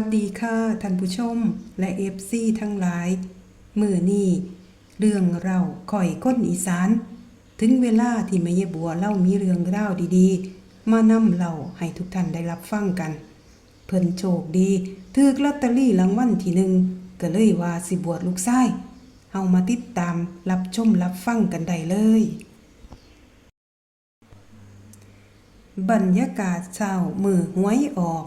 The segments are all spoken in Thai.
สวัสดีค่ะท่านผู้ชมและเอฟซีทั้งหลาย มือนี่เรื่องเราข่อยก้นอีสาน ถึงเวลาที่แม่ยายบัวเล่ามีเรื่องเล่าดีๆ มานำเล่าให้ทุกท่านได้รับฟังกัน เพิ่นโชคดีถือลอตเตอรี่รางวัลที่หนึ่งก็เลยว่าสิบวชลูกชายเฮามาติดตามรับชมรับฟังกันได้เลย บรรยากาศเช้ามือหวยออก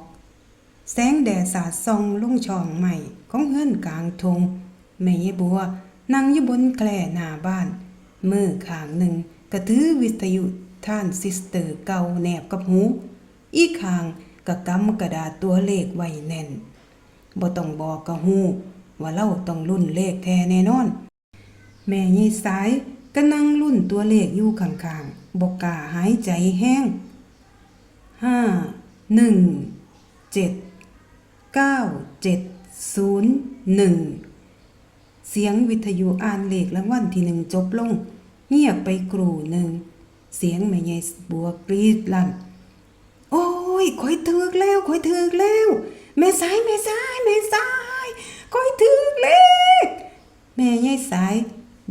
แสงแดดสาดส่องลุ่งช่องใหม่ของเฮือนกลางทงแม่ยายบัวนั่งอยู่บนแคร่หน้าบ้าน มือข้างหนึ่งกระถือวิทยุท่านซิสเตอร์เก่าแนบกับหู อีกข้างก็กำกระดาษตัวเลขไว้แน่นบ่ต้องบอกกะฮู้ว่าเราต้องรุ่นเลขแท้แน่นอน แม่ยายสายก็นั่งรุ่นตัวเลขอยู่ข้างๆบอกกาหายใจแห้งห้าหนึ่งเจ็ด เก้าเจ็ดศูนย์หนึ่งเสียงวิทยุอ่านเลขรางวัลที่หนึ่งจบลง เงียบไปกรูหนึ่ง เสียงแม่ยายบัวกรีดลั่น โอ้ยคอยถึกแล้วคอยถึกแล้ว แม่สายแม่สายแม่สายคอยถึกเลข แม่ยายสาย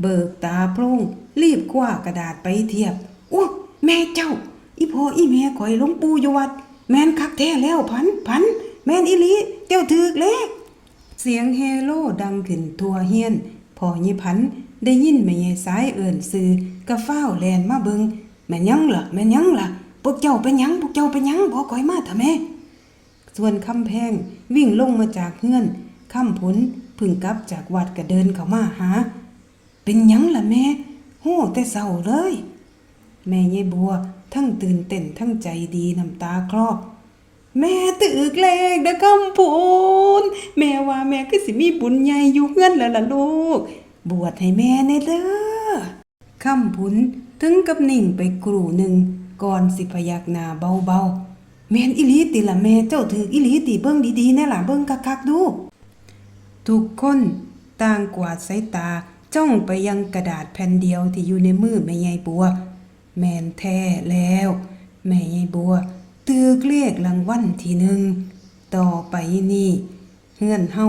เบิกตาโพร่ง รีบคว้ากระดาษไปเทียบโอ้แม่เจ้า อีพ่ออีแม่คอยลงปูอยู่วัด แม่นคักแท้แล้วพันพัน ม่นอีหลีเจ้าถึกเลข เสียงเฮโลดังขึ้นทั่วเฮียน พอยี่พันได้ยินแม่ยายสายเอิ่นซื้อกะฟ้าวแลนมาเบิงแม่ยังล่ะแม่ยังล่ะพวกเจ้าเป็นยังพวกเจ้าเป็นยังบอกคอยมาเถอะแม่ส่วนคำแพงวิ่งลงมาจากเฮือนคำผลพึ่งกลับจากวัดก็เดินเข้ามาหา เป็นยังล่ะแม่โห่แต่เศร้าเลย แม่ยายบัวทั้งตื่นเต้นทั้งใจดีน้ำตาคลอ แม่ตึกเลขเด้อคำพูนแม่ว่าแม่คือสิมีบุญใหญ่อยู่เฮือนแล้วล่ะลูก บวชให้แม่แน่เด้อคำพุนถึงกับนิ่งไปกรูหนึ่งก่อนสิพยักหน้าเบาๆแม่นอีหลีติละแม่เจ้าถืออีหลีติเบิ่งดีๆแน่ล่ะเบิ่งคักๆดู ทุกคนต่างกวาดสายตาจ้องไปยังกระดาษแผ่นเดียวที่อยู่ในมือแม่ยายบัว แม่นแท้แล้ว แม่ยายบัว ตือเรียกรางวัลที่หนึ่งต่อไปนี่เฮือนเฮา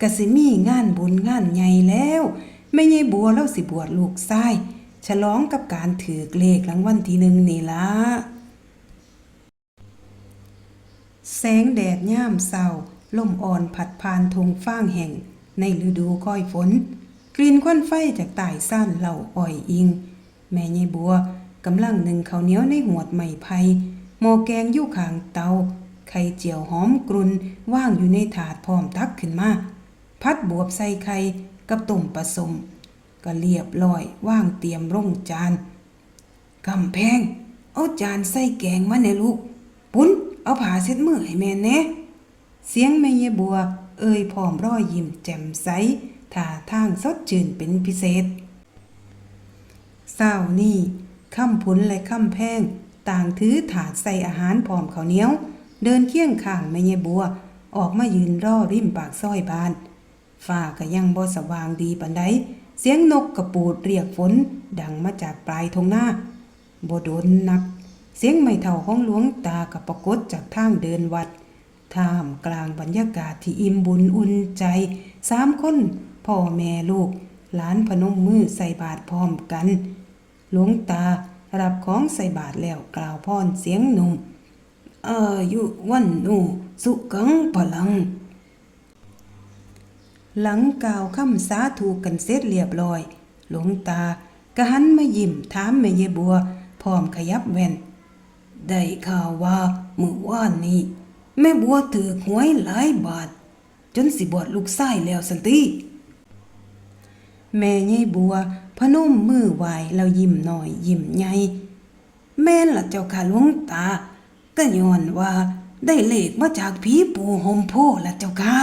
กะสิมีงานบุญงานใหญ่แล้วแม่ยายบัวเล่าสิบวชลูกชายฉลองกับการถือเลขรางวัลที่หนึ่งนี่ละแสงแดดย่ามเศร้าลมอ่อนผัดผ่านทงฟ้างแห่ง ในฤดูก้อยฝน กลิ่นควันไฟจากใต้ซ่านเหล่าอ่อยอิง แม่ยายบัวกำลังหนึ่งเขาเนี้ยวในหวดไม้ไผ่ หม้อแกงอยู่ข้างเตา ไข่เจียวหอมกรุนว่างอยู่ในถาดพร้อมตักขึ้นมา พัดบวบใส่ไข่กับต้มผสมก็เรียบร้อยว่างเตรียมร่งจานกำแพง เอาจานใส่แกงมาเนี่ยลูก ปุ้น เอาผ้าเช็ดมือให้แม่แน่เสียงแม่ยายบัว เอ่ยพร้อมรอยยิ้มแจ่มใสท่าทางสดชื่นเป็นพิเศษเศร้านี่คำพุนและคำแพง ต่างถือถาดใส่อาหารพร้อมข้าวเหนียว เดินเคียงข้างแม่ยายบัว ออกมายืนรอริมปากซอยบ้านฟ้าก็ยังบ่สว่างดีปานใดเสียงนกกระปูดเรียกฝนดังมาจากปลายทงหน้าบ่โดนนัก เสียงไม่เท่าของหลวงตากับปรากฏจากทางเดินวัดท่ามกลางบรรยากาศที่อิ่มบุญอุ่นใจสามคนพ่อแม่ลูก หลานพนมมือใส่บาตรพร้อมกัน หลวงตา รับของใส่บาตรแล้วกล่าวพรเสียงหนุ่มอายุวันโนสุขังพลัง หลังกล่าวคำสาธุกันเสร็จเรียบร้อย หลวงตากระหันมายิ้มถามแม่ยายบัว พร้อมขยับแว่น ได้ข่าวว่ามือวานนี้ แม่บัวถือหวยหลายบาท จนสิบวชลูกชายแล้วสันติ แม่ยายบัว พนมมือไหวแล้วยิ้มหน่อยยิ้มใหญ่แม่นละเจ้าค่ะหลวงตา ก็ย้อนว่า ได้เลขมาจากผีปู่หมโพละเจ้าค่ะ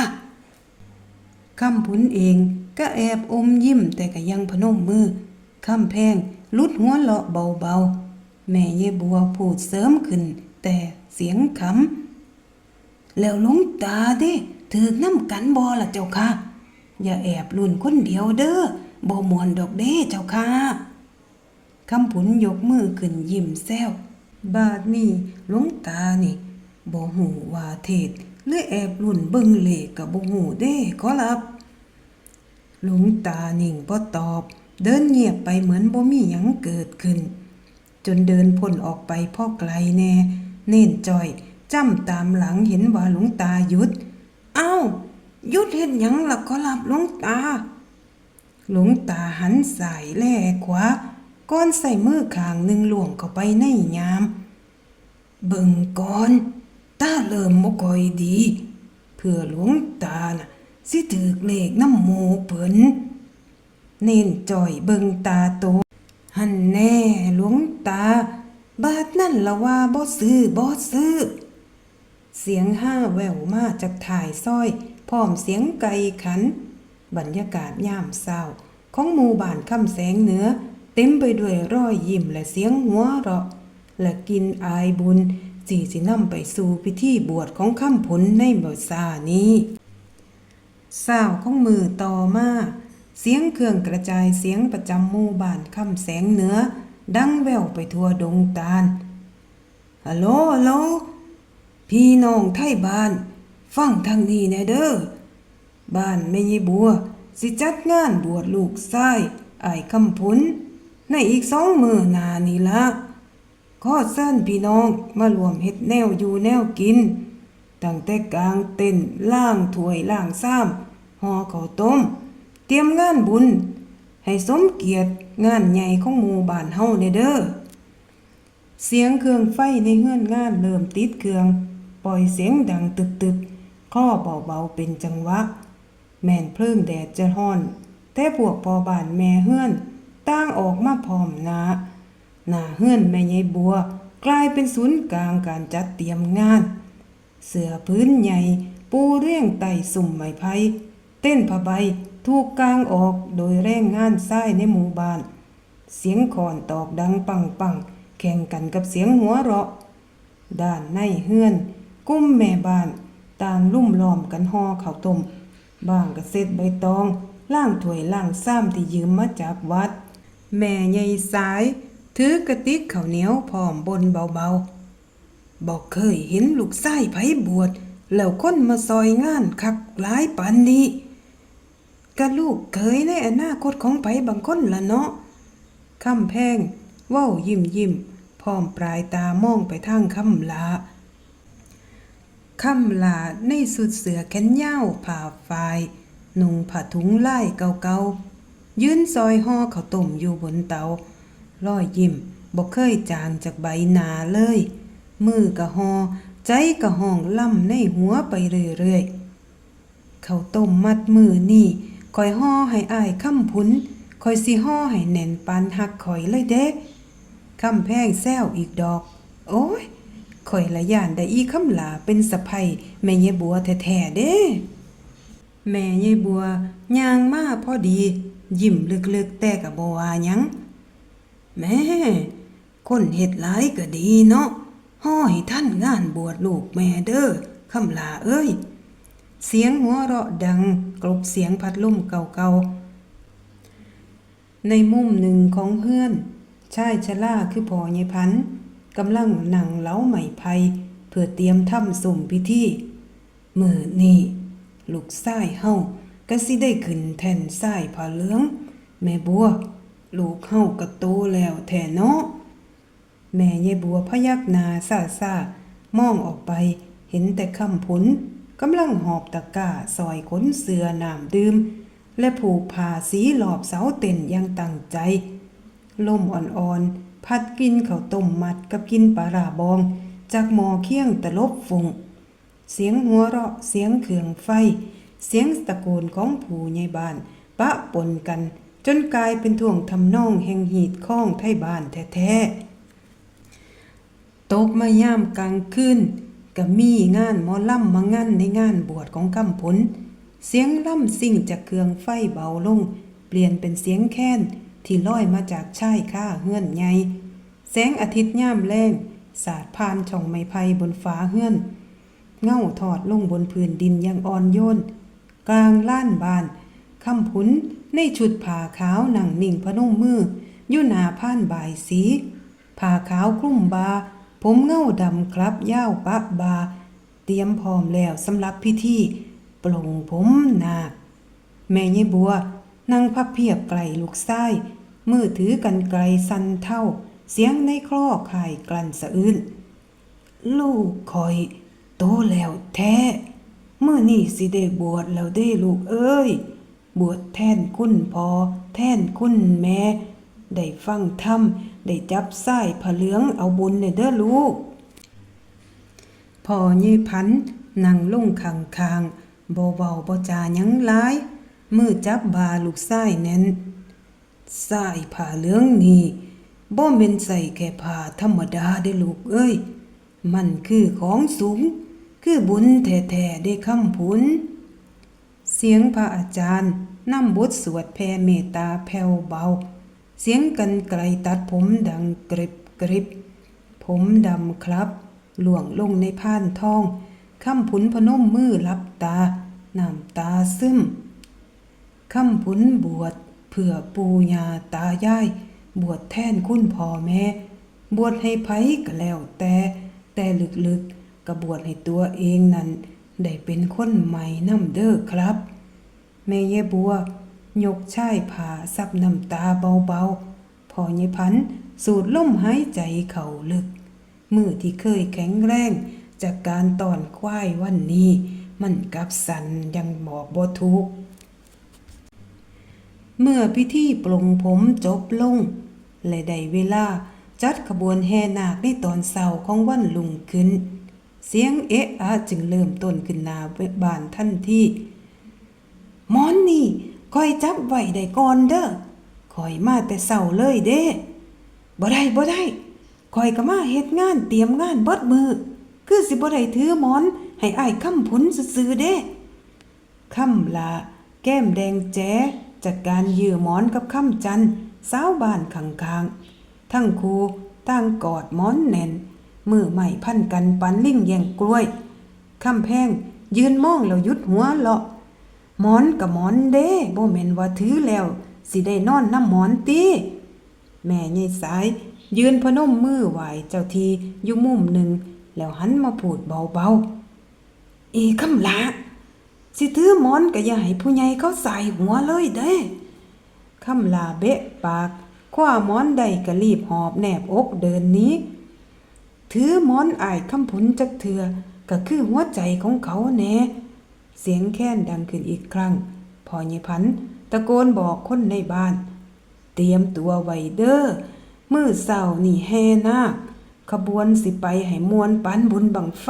คำพุนเองก็แอบอมยิ้มแต่ก็ยังพนมมือคำแพงลุดหัวเลาะเบาๆ แม่เยบัวพูดเสริมขึ้น แต่เสียงขำแล้วหลวงตาเด้ถือน้ำกันบอละเจ้าค่ะ อย่าแอบลุ่นคนเดียวเด้อ บ่มวนดอกเด้เจ้าค่ะคำผุนยกมือขึ้นยิ้มแซวบาดนี้หลวงตานี่บ่หูว่าเทศหรือแอบลุ่นเบิ่งเลขกับบ่ฮู้เด้ขอรับหลวงตานิ่งบ่ตอบ เดินเงียบไปเหมือนบ่มีหยังเกิดขึ้น จนเดินพ้นออกไปพ่อไกลแน่ เน่นจอยจ้ำตามหลังเห็นว่าหลวงตาหยุด เอ้าหยุดเฮ็ดหยังล่ะขอรับหลวงตา หลวงตาหันสายแล่ขวาก้อนใส่มือขางหนึ่งหลวงเข้าไปในยาม เบิ่งก่อนตาเริ่มบ่ค่อยดี เพื่อหลวงตาน่ะสิถือเลขน้ำหมูเพิ่นเน้นจ่อยเบิ่งตาโต หันแน่หลวงตา บาทนั่นละว่าบ่ซื้อบ่ซื้อ เสียงห้าแววมาจากถ่ายซ้อย พร้อมเสียงไก่ขัน บรรยากาศย่ามเศร้า ของหมู่บ้านคำแสงเหนือ เต็มไปด้วยรอยยิ้มและเสียงหัวเราะ และกินอายบุญจีสินำไปสู่พิธีบวชของคำผลในเมื่อซานี้สาวของมือต่อมา เสียงเครื่องกระจายเสียงประจำหมู่บ้านคำแสงเหนือ ดังแววไปทั่วดงตาลฮัลโหลฮัลโหลพี่น้องไทยบ้าน ฟังทางนี้แน่เด้อ บ้านแม่ยายบัว สิจัดงานบวชลูกชายไอ้คำพุนในอีกสองมือนานี่ละขอเส้นพี่น้องมารวมเฮ็ดแนวอยู่แนวกิน ตั้งแต่กลางเต็นล่างถ้วยล่างซ้ำห่อข้าวต้ม เตรียมงานบุญ ให้สมเกียรติงานใหญ่ของหมู่บ้านเฮาเด้อเด้อเสียงเครื่องไฟในเฮือนงานเริ่มติดเครื่อง ปล่อยเสียงดังตึกๆคล้อเบาๆเป็นจังหวะ แม่นเพลิงแดดจะฮ้อน แต่พวกพอบานแม่เฮือนต่างออกมาพร้อมหน้าหน้าเฮือนแม่ยายบัว กลายเป็นศูนย์กลางการจัดเตรียมงาน เสือพื้นใหญ่ ปูเรียงไต่สุ่มไม้ไผ่เต้นผ้าใบถูกกลางออกโดยแรงงานทรายในหมู่บ้าน เสียงขอนตอกดังปังปังแข่งกันกับเสียงหัวเราะ ด้านในเฮือน กุ้มแม่บ้าน ต่างลุ่มล้อมกันห่อข้าวต้ม บ้างก็เสร็จใบตองล่างถ้วยล่างซ้ำที่ยืมมาจากวัด แม่ใหญ่สาย ถือกระติกข้าวเหนียวพร้อมบนเบาๆบอกเคยเห็นลูกไส้ไผบวชแล้วคนมาซอยงานคักหลายปานนี้กะลูกเคยในอนาคตของไผบางคนละเนาะคำแพงเว้ายิ้มยิ้มพร้อมปลายตามองไปทางคำลา คำลาในสุดเสือแขนยาวผ่าฝายนุ่งผ้าถุงไลายเก่าๆยืนซอยห่อข้าวต้มอยู่บนเตารอยยิ้มบ่เคยจางจากใบหนาเลย มือกะหอใจกะห้องล่ำในหัวไปเรื่อยๆข้าวต้มมัดมือนี่คอยห่อให้อายคำพุนคอยสิห่อให้แน่นปานหักคอยเลยเด้คำแพงแซวอีกดอก โอ้ย คอยละย่านได้อีคำหลาเป็นสะใภ้แม่ยายบัวแท้ๆเด้แม่ยายบัวย่างมาพอดี ยิ้มลึกๆ แต่กะบ่ว่าหยังแม่คนเฮ็ดหลายก็ดีเนาะห้อยท่านงานบวชลูกแม่เด้อคำลาเอ้ย เสียงหัวเราะดัง กลบเสียงพัดลมเก่าๆ ในมุมหนึ่งของเฮื่อนชายชราคือพ่อยายพันธ์ กำลังนั่งเล้าไม้ไผ่เพื่อเตรียมทำสุ่มพิธีมือนี่ลูกชายเฮาก็สิได้ขึ้นแทนชายผ้าเหลือง แม่บัว ลูกเฮาก็โตแล้วแท้เนาะแม่ยายบัวพยักหน้าซาซามองออกไปเห็นแต่คำผลกำลังหอบตะกร้าซอยขนเสือน้ำดื่ม และผูกผ้าสีหลอบเสาเต็นอยังตั้งใจ ลมอ่อนๆ พัดกินข้าวต้มมัดกับกินปลาราบอง จากหมอเคียงตะลบฟุงเสียงหัวเราะเสียงเขื่องไฟ เสียงตะโกนของผู้ใหญ่บ้าน ปะปนกัน จนกลายเป็นท่วงทำนองแห่งหีดข้องไทยบ้านแท้ๆตกมาย่ามกลางคืนก็มีงานหมอล่ำมางานในงานบวชของกำพลเสียงล่ำสิ่งจากเครื่องไฟเบาลง เปลี่ยนเป็นเสียงแค้น ที่ลอยมาจากชายค่าเฮือนใหญ่แสงอาทิตย์ย่ามแรงสาดผ่านช่องไม้ไผ่บนฟ้าเฮือน เงาถอดลงบนพื้นดินอย่างอ่อนโยน กลางล้านบานคำพุนในชุดผ้าขาวหนังนิ่งพนมมืออยู่หนาผ่านบายสีผ้าขาวคลุ้มบา ผมเงาดำครับย่าวปะบา เตรียมพร้อมแล้วสำหรับพิธีปลงผมนาแม่ยายบัว นั่งพับเพียบไกลลูกซ้มือถือกันไกลสันเท่า เสียงในคลอข่ายกลั่นสะอื้นลูกคอย โตแล้วแท้เมื่อนี่สิได้บวชแล้วได้ลูกเอ้ย บวชแท่นคุณพอ แท่นคุณแม่ ได้ฟังธรรมได้จับไส้ผาเหลืองเอาบุญเนเด้อลูกพอยี่พันนั่งลงข้างคางๆบ่เว้าบ่จายังหลาย มือจับบาลูกไส้แน่นไส้ผ้าเหลืองนี่บ่แม่นใส่แค่ผ้าธรรมดาเด้ลูกเอ้ย มันคือของสูง คือบุญแท้ๆได้คำพุนเสียงพระอาจารย์นำบทสวดแผ่เมตตาแผ่วเบา เสียงกันไกลตัดผมดังกริบกริบ ผมดำครับ หลวงลงในผ้านทองคำผุนพนมมือรับตาน้ำตาซึม คำผุนบวชเพื่อปูญาตายาย บวชแทนคุณพ่อแม่ บวชให้ไผก็แล้วแต่ แต่ลึกๆก็บวชให้ตัวเองนั่น ได้เป็นคนใหม่น้ำเด้อครับ แม่เยบัวยกชายผ่าซับน้ำตาเบาๆ พอเยพันสูดลมหายใจเข่าลึก มือที่เคยแข็งแรงจากการตอนควายวันนี้ มันกับสันยังบอกบ่ทุก เมื่อพิธีปลงผมจบลง และได้เวลาจัดขบวนแห่นาคในตอนเช้าของวันลุงขึ้น เสียงเอะอะจึงเริ่มต้นขึ้นนาบานทันทีหมอนนี่คอยจับไว้ได้ก่อนเด้อคอยมาแต่เช้าเลยเด้บ่ได้บ่ได้คอยก็มาเฮ็ดงานเตรียมงานเบิดมือ คือสิบ่ได้ถือมอน ให้อ้ายคำผุนซื่อๆเด้คำลาแก้มแดงแจ๋ จากการยื้อหมอนกับคำจันสาวบ้านข้างๆ ทั้งคูต่างกอดหมอนแน่น มือใหม่พันกันปันลิ่งแย่งกล้วยคำแพงยืนมองแล้วยุดหัวเลาะหมอนกับหมอนเด้บ่แม่นว่าถือแล้ว สิได้นอนน้ำหมอนตีแม่ยายสาย ยืนพนมมือไหวเจ้าทีอยู่มุมหนึ่ง แล้วหันมาพูดเบาๆเอคำละ สิถือมอนก็อย่าให้ผู้ใหญ่เขาใส่หัวเลยเด้คำลาเบะปากคว้ามอนใดก็รีบหอบแนบอกเดินนี้ ถือมอนอายคำผุนจักเถือก็คือหัวใจของเขาแน่เสียงแค้นดังขึ้นอีกครั้ง พอญิพันตะโกนบอกคนในบ้าน เตรียมตัวไว้เด้อมือเศร้านี่แห่นาคขบวนสิไปให้มวนปันบุญบังไฟ